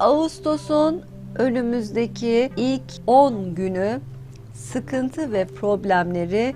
Ağustos'un önümüzdeki ilk 10 günü sıkıntı ve problemleri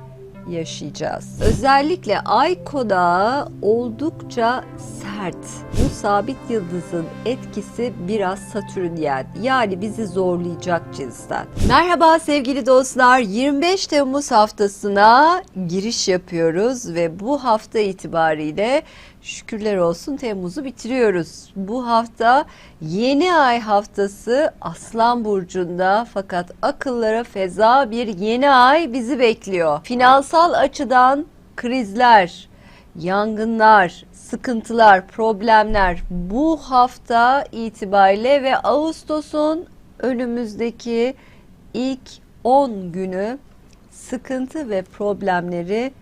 yaşayacağız. Özellikle ay kodağı oldukça sert. Bu sabit yıldızın etkisi biraz satürnyen yani bizi zorlayacak cinsten. Merhaba sevgili dostlar 25 Temmuz haftasına giriş yapıyoruz ve bu hafta itibariyle şükürler olsun Temmuz'u bitiriyoruz. Bu hafta yeni ay haftası Aslan Burcu'nda fakat akıllara feza bir yeni ay bizi bekliyor. Finansal açıdan krizler, yangınlar, sıkıntılar, problemler bu hafta itibariyle ve Ağustos'un önümüzdeki ilk 10 günü sıkıntı ve problemleri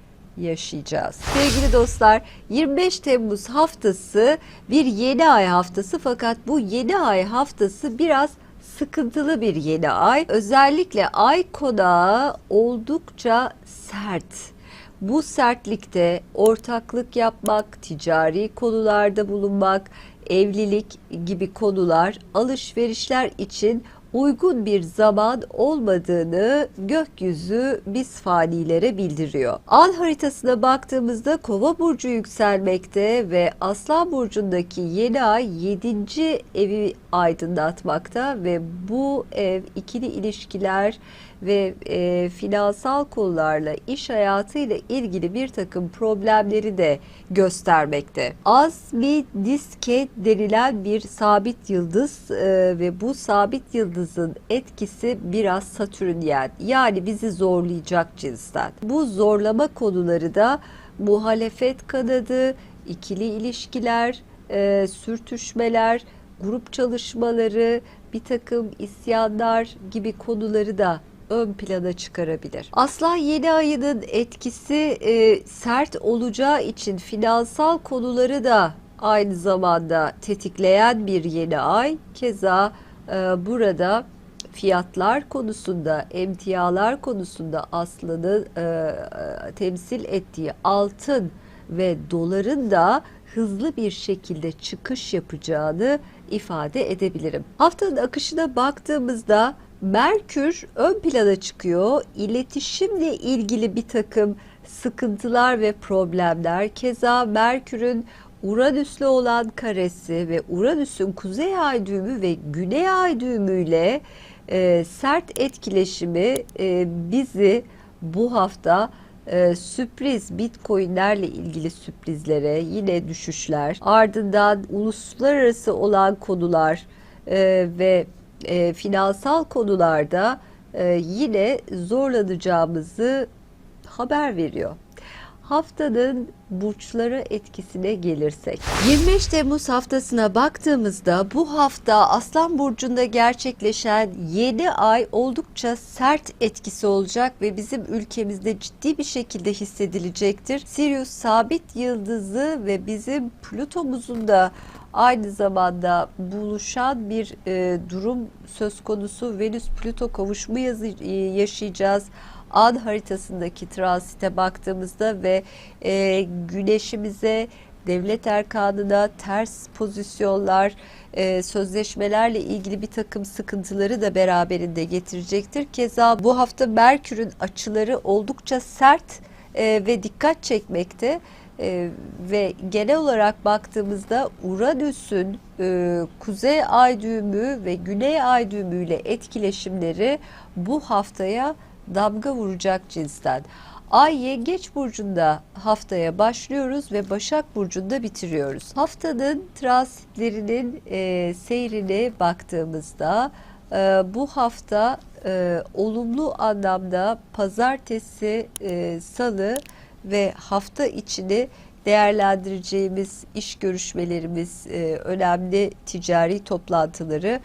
yaşayacağız. Sevgili dostlar 25 Temmuz haftası bir yeni ay haftası fakat bu yeni ay haftası biraz sıkıntılı bir yeni ay. Özellikle ay kodağı oldukça sert. Bu sertlikte ortaklık yapmak, ticari konularda bulunmak, evlilik gibi konular, alışverişler için uygun bir zaman olmadığını gökyüzü biz fanilere bildiriyor. An haritasına baktığımızda Kova burcu yükselmekte ve Aslan burcundaki yeni ay 7. evi aydınlatmakta ve bu ev ikili ilişkiler ve e, finansal konularla iş hayatıyla ilgili bir takım problemleri de göstermekte. Azmi diske denilen bir sabit yıldız e, ve bu sabit yıldızın etkisi biraz satürnyen yani bizi zorlayacak cinsten. Bu zorlama konuları da muhalefet kanadı, ikili ilişkiler, e, sürtüşmeler, grup çalışmaları, bir takım isyanlar gibi konuları da ön plana çıkarabilir. Aslan yeni ayının etkisi e, sert olacağı için finansal konuları da aynı zamanda tetikleyen bir yeni ay. Keza e, burada fiyatlar konusunda, emtialar konusunda Aslan'ın e, temsil ettiği altın ve doların da hızlı bir şekilde çıkış yapacağını ifade edebilirim. Haftanın akışına baktığımızda Merkür ön plana çıkıyor. İletişimle ilgili bir takım sıkıntılar ve problemler. Keza Merkür'ün Uranüs'le olan karesi ve Uranüs'ün kuzey ay düğümü ve güney ay düğümüyle e, sert etkileşimi e, bizi bu hafta e, sürpriz bitcoinlerle ilgili sürprizlere yine düşüşler ardından uluslararası olan konular e, ve e, finansal konularda e, yine zorlanacağımızı haber veriyor. Haftanın burçları etkisine gelirsek. 25 Temmuz haftasına baktığımızda bu hafta Aslan Burcu'nda gerçekleşen yeni ay oldukça sert etkisi olacak ve bizim ülkemizde ciddi bir şekilde hissedilecektir. Sirius sabit yıldızı ve bizim Plütomuzun da aynı zamanda buluşan bir e, durum söz konusu. Venüs-Plüto kavuşumu yazı, e, yaşayacağız an haritasındaki transite baktığımızda ve e, güneşimize devlet erkanına ters pozisyonlar, e, sözleşmelerle ilgili bir takım sıkıntıları da beraberinde getirecektir. Keza bu hafta Merkür'ün açıları oldukça sert e, ve dikkat çekmekte. Ee, ve genel olarak baktığımızda Uranüs'ün e, kuzey ay düğümü ve güney ay düğümüyle etkileşimleri bu haftaya damga vuracak cinsten. Ay Yengeç burcunda haftaya başlıyoruz ve Başak burcunda bitiriyoruz. Haftanın transitlerinin e, seyrine baktığımızda e, bu hafta e, olumlu anlamda pazartesi, e, salı ve hafta içini değerlendireceğimiz iş görüşmelerimiz, e, önemli ticari toplantıları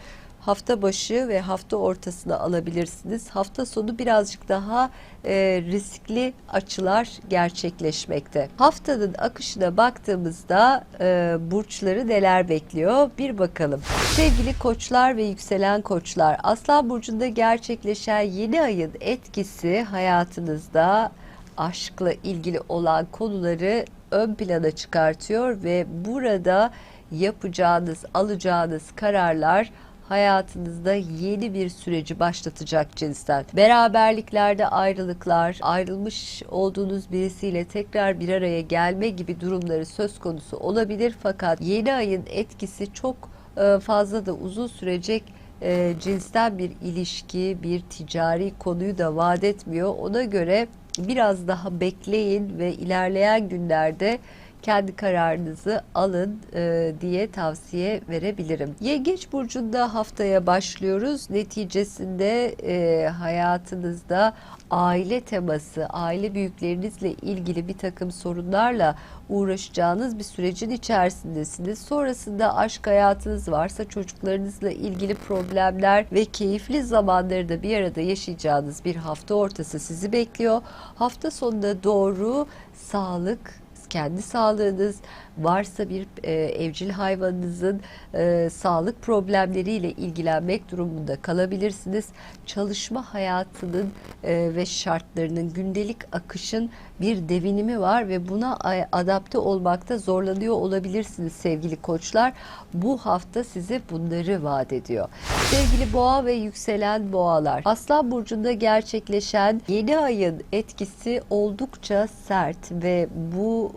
hafta başı ve hafta ortasına alabilirsiniz. Hafta sonu birazcık daha e, riskli açılar gerçekleşmekte. Haftanın akışına baktığımızda e, burçları neler bekliyor bir bakalım. Sevgili koçlar ve yükselen koçlar, Aslan Burcu'nda gerçekleşen yeni ayın etkisi hayatınızda aşkla ilgili olan konuları ön plana çıkartıyor ve burada yapacağınız, alacağınız kararlar hayatınızda yeni bir süreci başlatacak cinsten. Beraberliklerde ayrılıklar, ayrılmış olduğunuz birisiyle tekrar bir araya gelme gibi durumları söz konusu olabilir. Fakat yeni ayın etkisi çok e, fazla da uzun sürecek e, cinsten bir ilişki, bir ticari konuyu da vaat etmiyor. Ona göre biraz daha bekleyin ve ilerleyen günlerde kendi kararınızı alın e, diye tavsiye verebilirim. Yengeç burcunda haftaya başlıyoruz. Neticesinde e, hayatınızda aile teması, aile büyüklerinizle ilgili bir takım sorunlarla uğraşacağınız bir sürecin içerisindesiniz. Sonrasında aşk hayatınız varsa çocuklarınızla ilgili problemler ve keyifli zamanları da bir arada yaşayacağınız bir hafta ortası sizi bekliyor. Hafta sonunda doğru sağlık, kendi sağlığınız varsa bir e, evcil hayvanınızın e, sağlık problemleriyle ilgilenmek durumunda kalabilirsiniz. Çalışma hayatının e, ve şartlarının gündelik akışın bir devinimi var ve buna adapte olmakta zorlanıyor olabilirsiniz sevgili koçlar. Bu hafta size bunları vaat ediyor. Sevgili boğa ve yükselen boğalar. Aslan burcunda gerçekleşen yeni ayın etkisi oldukça sert ve bu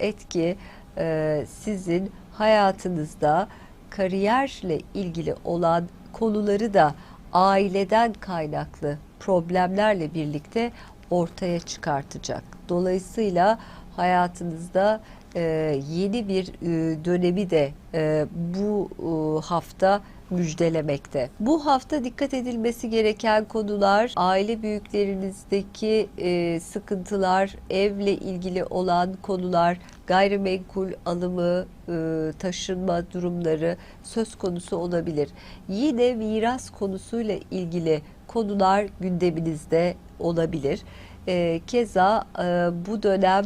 e, etki e, sizin hayatınızda kariyerle ilgili olan konuları da aileden kaynaklı problemlerle birlikte ortaya çıkartacak. Dolayısıyla hayatınızda e, yeni bir e, dönemi de e, bu e, hafta müjdelemekte. Bu hafta dikkat edilmesi gereken konular aile büyüklerinizdeki e, sıkıntılar, evle ilgili olan konular, gayrimenkul alımı, e, taşınma durumları söz konusu olabilir. Yine miras konusuyla ilgili konular gündeminizde olabilir. E, keza e, bu dönem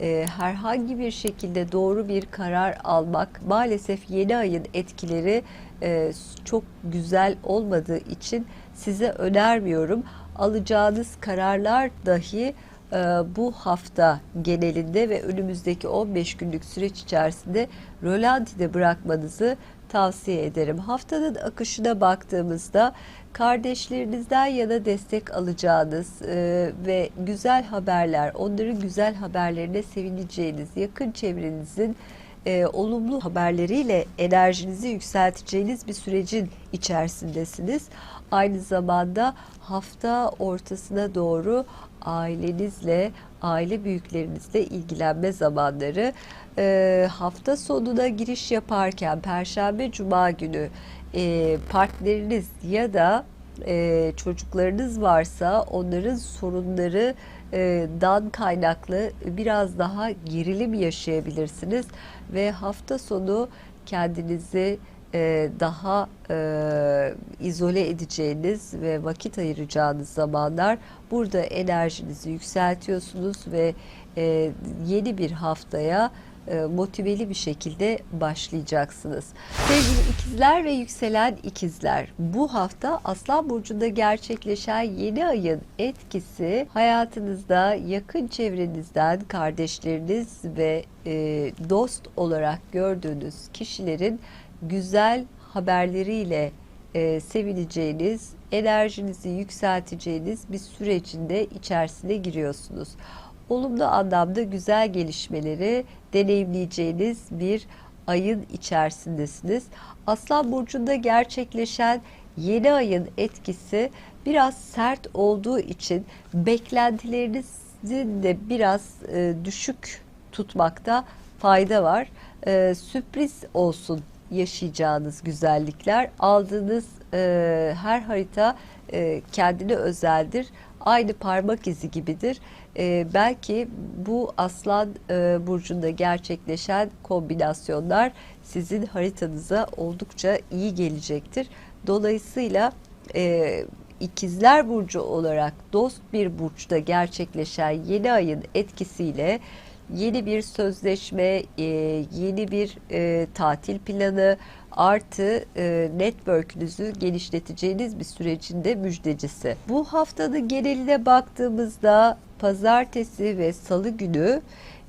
e, herhangi bir şekilde doğru bir karar almak maalesef yeni ayın etkileri e, çok güzel olmadığı için size önermiyorum. Alacağınız kararlar dahi e, bu hafta genelinde ve önümüzdeki 15 günlük süreç içerisinde rölantide bırakmanızı tavsiye ederim. Haftanın akışına baktığımızda kardeşlerinizden yana destek alacağınız e, ve güzel haberler, onların güzel haberlerine sevineceğiniz, yakın çevrenizin e, olumlu haberleriyle enerjinizi yükselteceğiniz bir sürecin içerisindesiniz. Aynı zamanda hafta ortasına doğru ailenizle, aile büyüklerinizle ilgilenme zamanları. E, hafta sonuna giriş yaparken Perşembe, Cuma günü e, partneriniz ya da e, çocuklarınız varsa onların sorunları e, dan kaynaklı biraz daha gerilim yaşayabilirsiniz. Ve hafta sonu kendinizi e, daha e, izole edeceğiniz ve vakit ayıracağınız zamanlar burada enerjinizi yükseltiyorsunuz ve e, yeni bir haftaya motiveli bir şekilde başlayacaksınız. Sevgili ikizler ve yükselen ikizler, bu hafta Aslan Burcu'nda gerçekleşen yeni ayın etkisi hayatınızda yakın çevrenizden kardeşleriniz ve e, dost olarak gördüğünüz kişilerin güzel haberleriyle e, sevineceğiniz, enerjinizi yükselteceğiniz bir sürecinde içerisine giriyorsunuz olumlu anlamda güzel gelişmeleri deneyimleyeceğiniz bir ayın içerisindesiniz. Aslan burcunda gerçekleşen yeni ayın etkisi biraz sert olduğu için beklentilerinizin de biraz e, düşük tutmakta fayda var. E, sürpriz olsun yaşayacağınız güzellikler. Aldığınız e, her harita e, kendine özeldir. Aynı parmak izi gibidir. E, belki bu aslan e, burcunda gerçekleşen kombinasyonlar sizin haritanıza oldukça iyi gelecektir. Dolayısıyla e, ikizler burcu olarak dost bir burçta gerçekleşen yeni ayın etkisiyle yeni bir sözleşme, e, yeni bir e, tatil planı artı e, network'ünüzü genişleteceğiniz bir sürecinde müjdecisi. Bu haftanın geneline baktığımızda pazartesi ve salı günü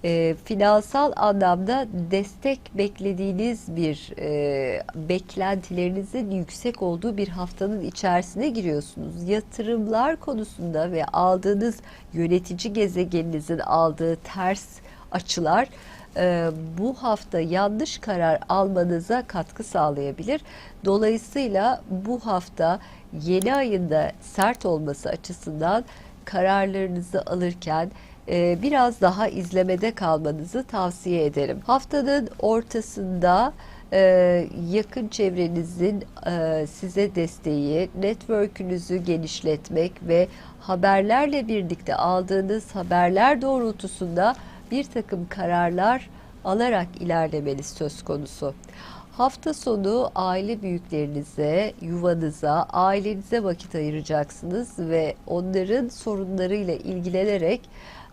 e, finansal anlamda destek beklediğiniz bir e, beklentilerinizin yüksek olduğu bir haftanın içerisine giriyorsunuz. Yatırımlar konusunda ve aldığınız yönetici gezegeninizin aldığı ters açılar e, bu hafta yanlış karar almanıza katkı sağlayabilir. Dolayısıyla bu hafta yeni ayında sert olması açısından kararlarınızı alırken e, biraz daha izlemede kalmanızı tavsiye ederim. Haftanın ortasında e, yakın çevrenizin size desteği, network'ünüzü genişletmek ve haberlerle birlikte aldığınız haberler doğrultusunda bir takım kararlar alarak ilerlemeniz söz konusu. Hafta sonu aile büyüklerinize, yuvanıza, ailenize vakit ayıracaksınız ve onların sorunlarıyla ilgilenerek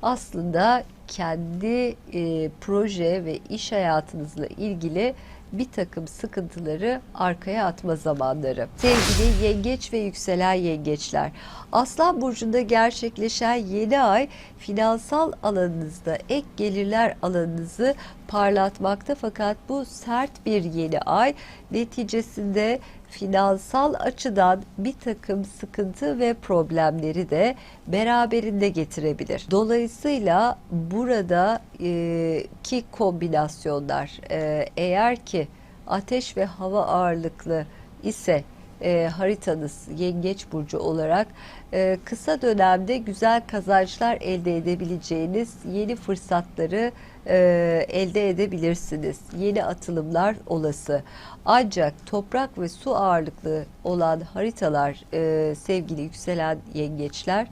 aslında kendi e, proje ve iş hayatınızla ilgili bir takım sıkıntıları arkaya atma zamanları. Sevgili yengeç ve yükselen yengeçler, Aslan Burcu'nda gerçekleşen yeni ay finansal alanınızda ek gelirler alanınızı parlatmakta fakat bu sert bir yeni ay neticesinde finansal açıdan bir takım sıkıntı ve problemleri de beraberinde getirebilir. Dolayısıyla burada e, ki kombinasyonlar e, eğer ki ateş ve hava ağırlıklı ise e, haritanız yengeç burcu olarak e, kısa dönemde güzel kazançlar elde edebileceğiniz yeni fırsatları e, elde edebilirsiniz. Yeni atılımlar olası. Ancak toprak ve su ağırlıklı olan haritalar e, sevgili yükselen yengeçler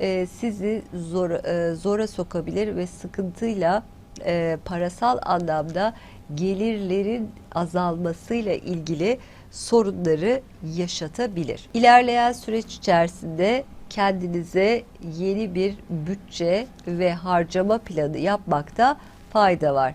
e, sizi zor, zora sokabilir ve sıkıntıyla parasal anlamda gelirlerin azalmasıyla ilgili sorunları yaşatabilir. İlerleyen süreç içerisinde kendinize yeni bir bütçe ve harcama planı yapmakta fayda var.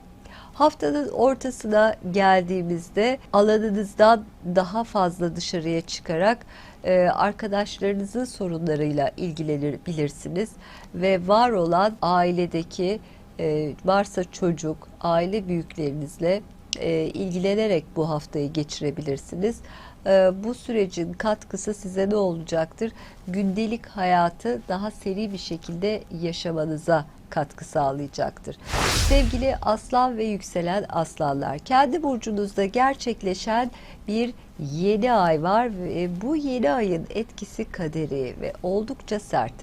Haftanın ortasına geldiğimizde alanınızdan daha fazla dışarıya çıkarak e, arkadaşlarınızın sorunlarıyla ilgilenebilirsiniz ve var olan ailedeki e, varsa çocuk, aile büyüklerinizle e, ilgilenerek bu haftayı geçirebilirsiniz. E, bu sürecin katkısı size ne olacaktır? Gündelik hayatı daha seri bir şekilde yaşamanıza katkı sağlayacaktır. Sevgili aslan ve yükselen aslanlar, kendi burcunuzda gerçekleşen bir yeni ay var ve bu yeni ayın etkisi kaderi ve oldukça sert.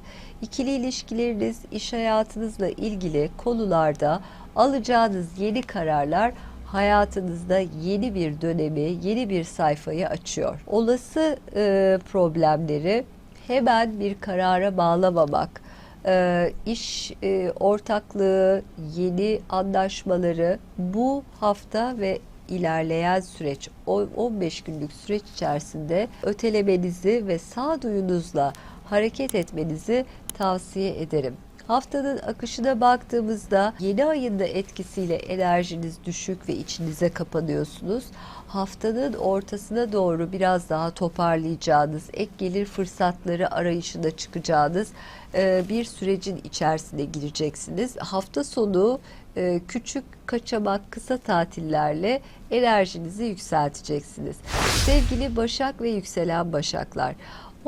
İkili ilişkileriniz, iş hayatınızla ilgili konularda alacağınız yeni kararlar hayatınızda yeni bir dönemi, yeni bir sayfayı açıyor. Olası e, problemleri hemen bir karara bağlamamak, e, iş e, ortaklığı, yeni anlaşmaları bu hafta ve ilerleyen süreç 15 günlük süreç içerisinde ötelemenizi ve sağduyunuzla hareket etmenizi tavsiye ederim. Haftanın akışına baktığımızda yeni ayında etkisiyle enerjiniz düşük ve içinize kapanıyorsunuz. Haftanın ortasına doğru biraz daha toparlayacağınız, ek gelir fırsatları arayışına çıkacağınız e, bir sürecin içerisine gireceksiniz. Hafta sonu e, küçük kaçamak kısa tatillerle enerjinizi yükselteceksiniz. Sevgili Başak ve yükselen Başaklar,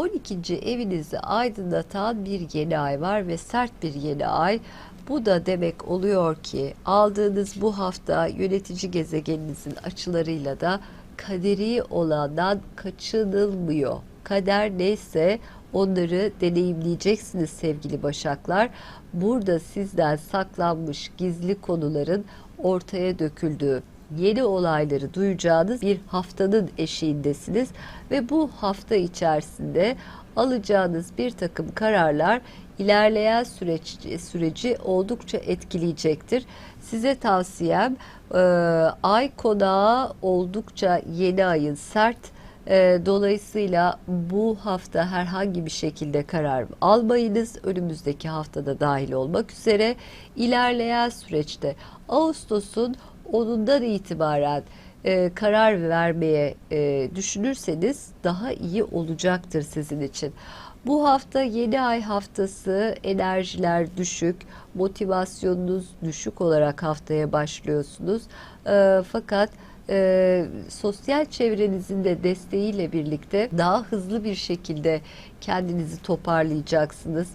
12. evinizi aydınlatan bir yeni ay var ve sert bir yeni ay. Bu da demek oluyor ki aldığınız bu hafta yönetici gezegeninizin açılarıyla da kaderi olandan kaçınılmıyor. Kader neyse onları deneyimleyeceksiniz sevgili başaklar. Burada sizden saklanmış gizli konuların ortaya döküldüğü, yeni olayları duyacağınız bir haftanın eşiğindesiniz ve bu hafta içerisinde alacağınız bir takım kararlar ilerleyen süreç süreci oldukça etkileyecektir. Size tavsiyem e, ay konağı oldukça yeni ayın sert. E, dolayısıyla bu hafta herhangi bir şekilde karar almayınız. Önümüzdeki haftada dahil olmak üzere ilerleyen süreçte Ağustos'un 10'undan itibaren e, karar vermeye e, düşünürseniz daha iyi olacaktır sizin için. Bu hafta yeni ay haftası enerjiler düşük, motivasyonunuz düşük olarak haftaya başlıyorsunuz. E, fakat e, sosyal çevrenizin de desteğiyle birlikte daha hızlı bir şekilde kendinizi toparlayacaksınız.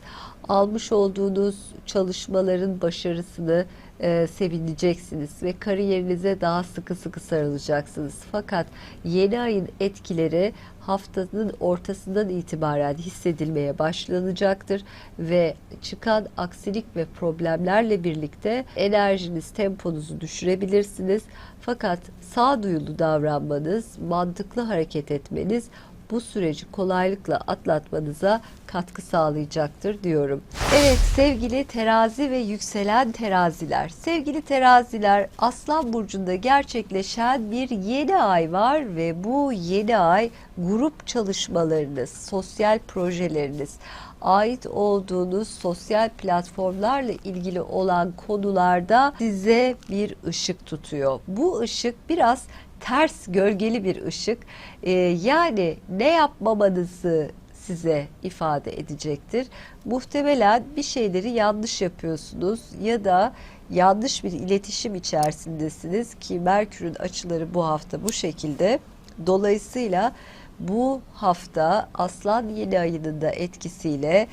Almış olduğunuz çalışmaların başarısını e, sevineceksiniz ve kariyerinize daha sıkı sıkı sarılacaksınız. Fakat yeni ayın etkileri haftanın ortasından itibaren hissedilmeye başlanacaktır ve çıkan aksilik ve problemlerle birlikte enerjiniz, temponuzu düşürebilirsiniz. Fakat sağduyulu davranmanız, mantıklı hareket etmeniz bu süreci kolaylıkla atlatmanıza katkı sağlayacaktır diyorum. Evet sevgili terazi ve yükselen teraziler. Sevgili teraziler Aslan Burcu'nda gerçekleşen bir yeni ay var ve bu yeni ay grup çalışmalarınız, sosyal projeleriniz, ait olduğunuz sosyal platformlarla ilgili olan konularda size bir ışık tutuyor. Bu ışık biraz ters gölgeli bir ışık. Ee, yani ne yapmamanızı size ifade edecektir. Muhtemelen bir şeyleri yanlış yapıyorsunuz ya da yanlış bir iletişim içerisindesiniz ki Merkür'ün açıları bu hafta bu şekilde. Dolayısıyla bu hafta Aslan yeni ayının da etkisiyle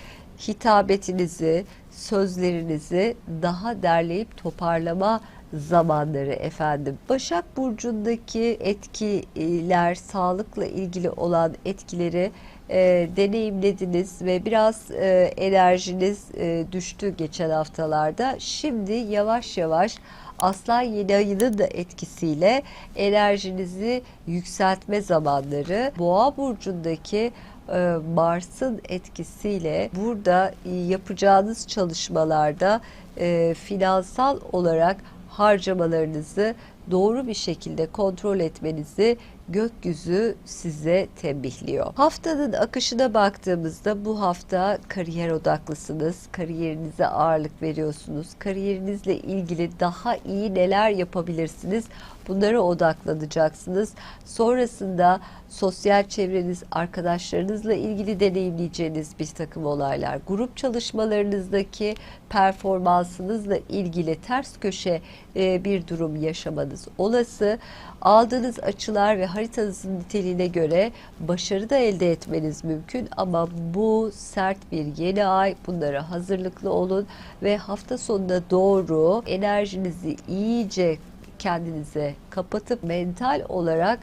hitabetinizi, sözlerinizi daha derleyip toparlama zamanları efendim. Başak Burcu'ndaki etkiler, sağlıkla ilgili olan etkileri e, deneyimlediniz ve biraz e, enerjiniz e, düştü geçen haftalarda. Şimdi yavaş yavaş Aslan yeni ayının da etkisiyle enerjinizi yükseltme zamanları. Boğa burcundaki e, Mars'ın etkisiyle burada yapacağınız çalışmalarda e, finansal olarak harcamalarınızı doğru bir şekilde kontrol etmenizi gökyüzü size tembihliyor. Haftanın akışına baktığımızda bu hafta kariyer odaklısınız. Kariyerinize ağırlık veriyorsunuz. Kariyerinizle ilgili daha iyi neler yapabilirsiniz? Bunlara odaklanacaksınız. Sonrasında sosyal çevreniz, arkadaşlarınızla ilgili deneyimleyeceğiniz bir takım olaylar, grup çalışmalarınızdaki performansınızla ilgili ters köşe e, bir durum yaşamanız olası. Aldığınız açılar ve haritanızın niteliğine göre başarı da elde etmeniz mümkün ama bu sert bir yeni ay. Bunlara hazırlıklı olun ve hafta sonuna doğru enerjinizi iyice kendinize kapatıp mental olarak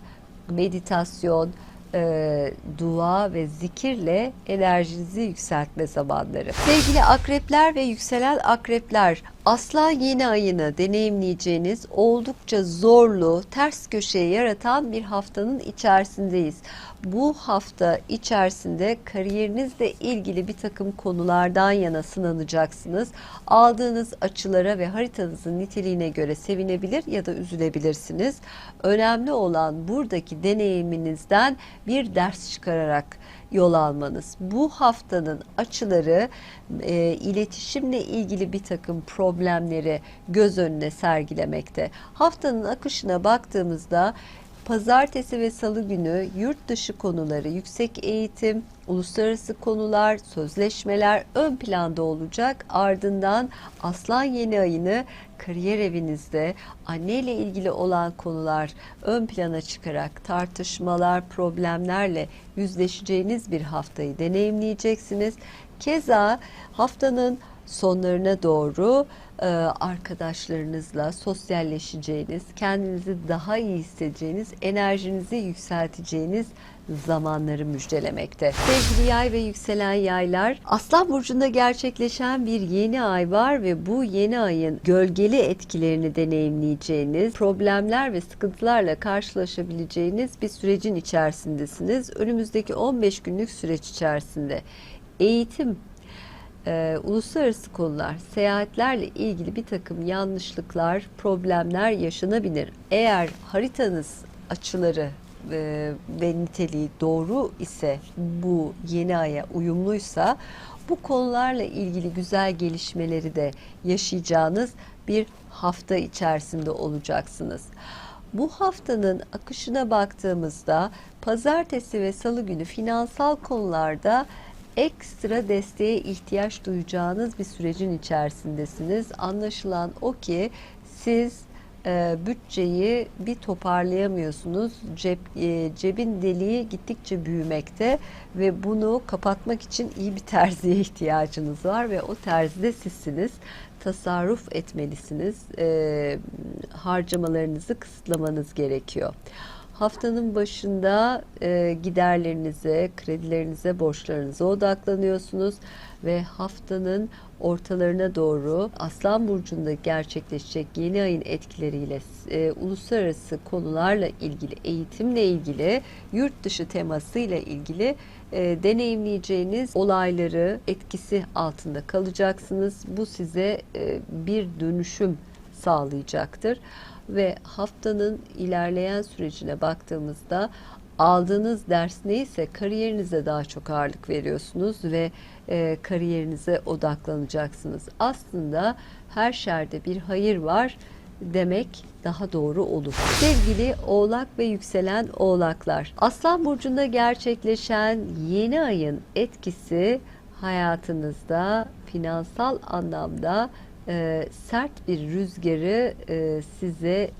meditasyon, e, dua ve zikirle enerjinizi yükseltme zamanları. Sevgili akrepler ve yükselen akrepler, aslan yeni ayını deneyimleyeceğiniz oldukça zorlu, ters köşeyi yaratan bir haftanın içerisindeyiz. Bu hafta içerisinde kariyerinizle ilgili bir takım konulardan yana sınanacaksınız. Aldığınız açılara ve haritanızın niteliğine göre sevinebilir ya da üzülebilirsiniz. Önemli olan buradaki deneyiminizden bir ders çıkararak yol almanız. Bu haftanın açıları e, iletişimle ilgili bir takım problemleri göz önüne sergilemekte. Haftanın akışına baktığımızda Pazartesi ve Salı günü yurt dışı konuları, yüksek eğitim, uluslararası konular, sözleşmeler ön planda olacak. Ardından Aslan yeni ayını kariyer evinizde anne ile ilgili olan konular ön plana çıkarak tartışmalar, problemlerle yüzleşeceğiniz bir haftayı deneyimleyeceksiniz. Keza haftanın sonlarına doğru e, arkadaşlarınızla sosyalleşeceğiniz, kendinizi daha iyi hissedeceğiniz, enerjinizi yükselteceğiniz zamanları müjdelemekte. Sevgili yay ve yükselen yaylar, Aslan Burcu'nda gerçekleşen bir yeni ay var ve bu yeni ayın gölgeli etkilerini deneyimleyeceğiniz, problemler ve sıkıntılarla karşılaşabileceğiniz bir sürecin içerisindesiniz. Önümüzdeki 15 günlük süreç içerisinde eğitim, e, uluslararası konular, seyahatlerle ilgili bir takım yanlışlıklar, problemler yaşanabilir. Eğer haritanız açıları e, ve niteliği doğru ise bu yeni aya uyumluysa bu konularla ilgili güzel gelişmeleri de yaşayacağınız bir hafta içerisinde olacaksınız. Bu haftanın akışına baktığımızda pazartesi ve salı günü finansal konularda ekstra desteğe ihtiyaç duyacağınız bir sürecin içerisindesiniz. Anlaşılan o ki siz e, bütçeyi bir toparlayamıyorsunuz. Cep, e, cebin deliği gittikçe büyümekte ve bunu kapatmak için iyi bir terziye ihtiyacınız var ve o terzi de sizsiniz. Tasarruf etmelisiniz. E, harcamalarınızı kısıtlamanız gerekiyor. Haftanın başında e, giderlerinize, kredilerinize, borçlarınıza odaklanıyorsunuz ve haftanın ortalarına doğru Aslan Burcu'nda gerçekleşecek yeni ayın etkileriyle e, uluslararası konularla ilgili, eğitimle ilgili, yurt dışı temasıyla ilgili e, deneyimleyeceğiniz olayları etkisi altında kalacaksınız. Bu size e, bir dönüşüm sağlayacaktır ve haftanın ilerleyen sürecine baktığımızda aldığınız ders neyse kariyerinize daha çok ağırlık veriyorsunuz ve e, kariyerinize odaklanacaksınız. Aslında her şerde bir hayır var demek daha doğru olur. Sevgili Oğlak ve yükselen Oğlaklar, Aslan burcunda gerçekleşen yeni ayın etkisi hayatınızda finansal anlamda e, sert bir rüzgarı e, size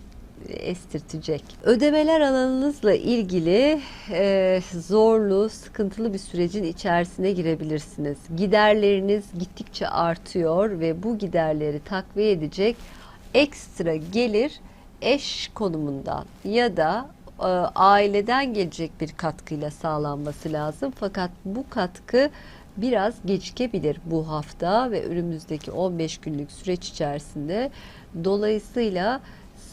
estirtecek. Ödemeler alanınızla ilgili e, zorlu, sıkıntılı bir sürecin içerisine girebilirsiniz. Giderleriniz gittikçe artıyor ve bu giderleri takviye edecek ekstra gelir eş konumundan ya da e, aileden gelecek bir katkıyla sağlanması lazım. Fakat bu katkı biraz gecikebilir bu hafta ve önümüzdeki 15 günlük süreç içerisinde. Dolayısıyla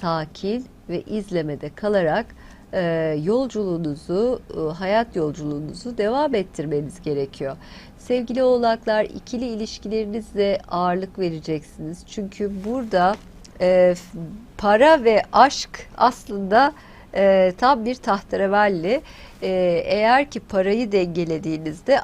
sakin ve izlemede kalarak e, yolculuğunuzu, e, hayat yolculuğunuzu devam ettirmeniz gerekiyor. Sevgili oğlaklar ikili ilişkilerinizde ağırlık vereceksiniz. Çünkü burada e, para ve aşk aslında e, tam bir tahterevalli. E, eğer ki parayı dengelediğinizde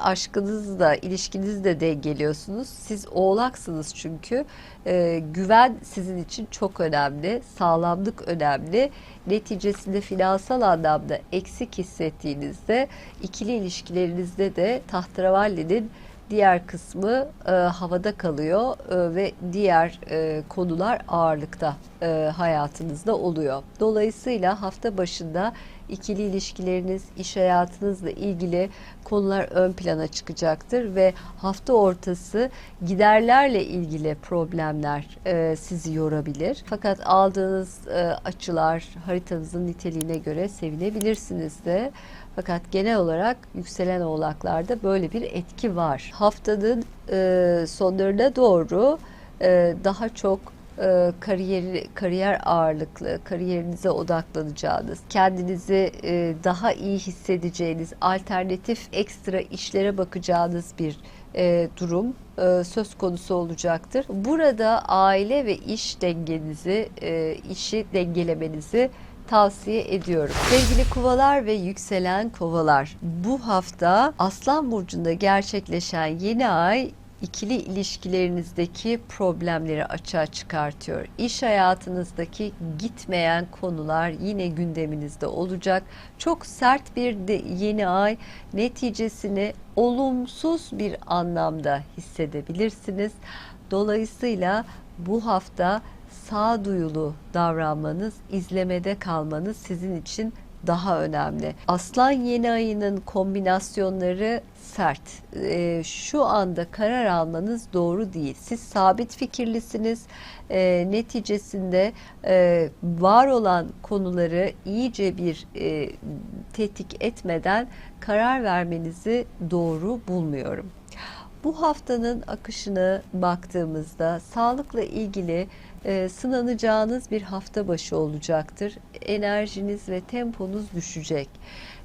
ilişkinizi de dengeliyorsunuz. Siz oğlaksınız çünkü. E, güven sizin için çok önemli. Sağlamlık önemli. Neticesinde finansal anlamda eksik hissettiğinizde ikili ilişkilerinizde de tahterevallinin diğer kısmı e, havada kalıyor e, ve diğer e, konular ağırlıkta e, hayatınızda oluyor. Dolayısıyla hafta başında ikili ilişkileriniz, iş hayatınızla ilgili konular ön plana çıkacaktır ve hafta ortası giderlerle ilgili problemler e, sizi yorabilir. Fakat aldığınız e, açılar haritanızın niteliğine göre sevinebilirsiniz de. Fakat genel olarak yükselen oğlaklarda böyle bir etki var. Haftanın e, sonlarına doğru e, daha çok e, kariyer kariyer ağırlıklı, kariyerinize odaklanacağınız, kendinizi e, daha iyi hissedeceğiniz, alternatif ekstra işlere bakacağınız bir e, durum e, söz konusu olacaktır. Burada aile ve iş dengenizi, e, işi dengelemenizi tavsiye ediyorum. Sevgili kovalar ve yükselen kovalar, bu hafta Aslan Burcu'nda gerçekleşen yeni ay ikili ilişkilerinizdeki problemleri açığa çıkartıyor. İş hayatınızdaki gitmeyen konular yine gündeminizde olacak. Çok sert bir de yeni ay neticesini olumsuz bir anlamda hissedebilirsiniz. Dolayısıyla bu hafta sağduyulu davranmanız, izlemede kalmanız sizin için daha önemli. Aslan yeni ayının kombinasyonları sert. E, şu anda karar almanız doğru değil. Siz sabit fikirlisiniz. E, neticesinde e, var olan konuları iyice bir e, tetik etmeden karar vermenizi doğru bulmuyorum. Bu haftanın akışını baktığımızda sağlıkla ilgili e, sınanacağınız bir hafta başı olacaktır. Enerjiniz ve temponuz düşecek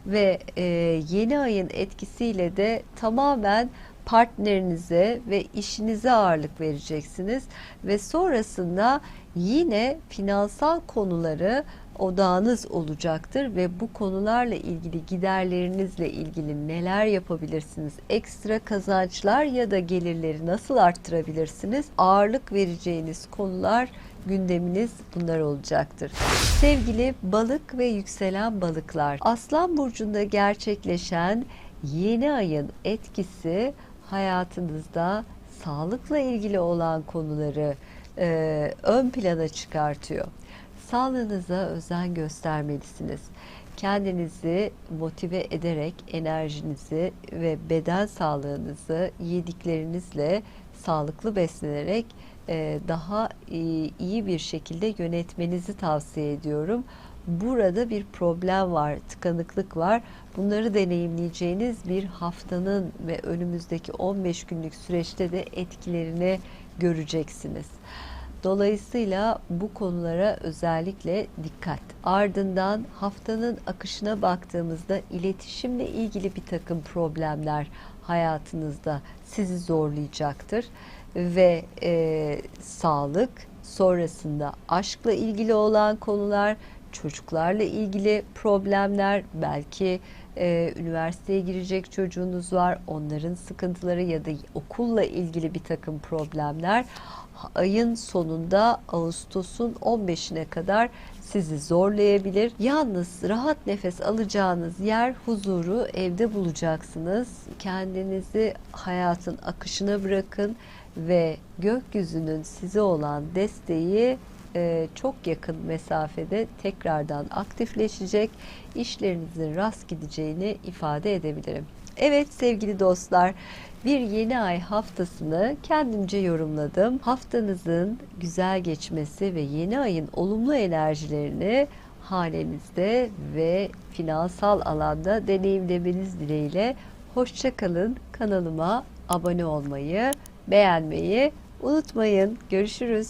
ve e, yeni ayın etkisiyle de tamamen partnerinize ve işinize ağırlık vereceksiniz ve sonrasında yine finansal konuları odağınız olacaktır ve bu konularla ilgili giderlerinizle ilgili neler yapabilirsiniz? Ekstra kazançlar ya da gelirleri nasıl arttırabilirsiniz? Ağırlık vereceğiniz konular gündeminiz bunlar olacaktır. Sevgili balık ve yükselen balıklar, Aslan burcunda gerçekleşen yeni ayın etkisi hayatınızda sağlıkla ilgili olan konuları e, ön plana çıkartıyor. Sağlığınıza özen göstermelisiniz. Kendinizi motive ederek enerjinizi ve beden sağlığınızı yediklerinizle sağlıklı beslenerek e, daha iyi, iyi bir şekilde yönetmenizi tavsiye ediyorum. Burada bir problem var, tıkanıklık var. Bunları deneyimleyeceğiniz bir haftanın ve önümüzdeki 15 günlük süreçte de etkilerini göreceksiniz. Dolayısıyla bu konulara özellikle dikkat. Ardından haftanın akışına baktığımızda iletişimle ilgili bir takım problemler hayatınızda sizi zorlayacaktır ve e, sağlık sonrasında aşkla ilgili olan konular, çocuklarla ilgili problemler, belki e, üniversiteye girecek çocuğunuz var, onların sıkıntıları ya da okulla ilgili bir takım problemler ayın sonunda Ağustos'un 15'ine kadar sizi zorlayabilir. Yalnız rahat nefes alacağınız yer huzuru evde bulacaksınız. Kendinizi hayatın akışına bırakın ve gökyüzünün size olan desteği e, çok yakın mesafede tekrardan aktifleşecek, işlerinizin rast gideceğini ifade edebilirim. Evet sevgili dostlar, bir yeni ay haftasını kendimce yorumladım. Haftanızın güzel geçmesi ve yeni ayın olumlu enerjilerini hanenizde ve finansal alanda deneyimlemeniz dileğiyle hoşçakalın. Kanalıma abone olmayı, beğenmeyi unutmayın. Görüşürüz.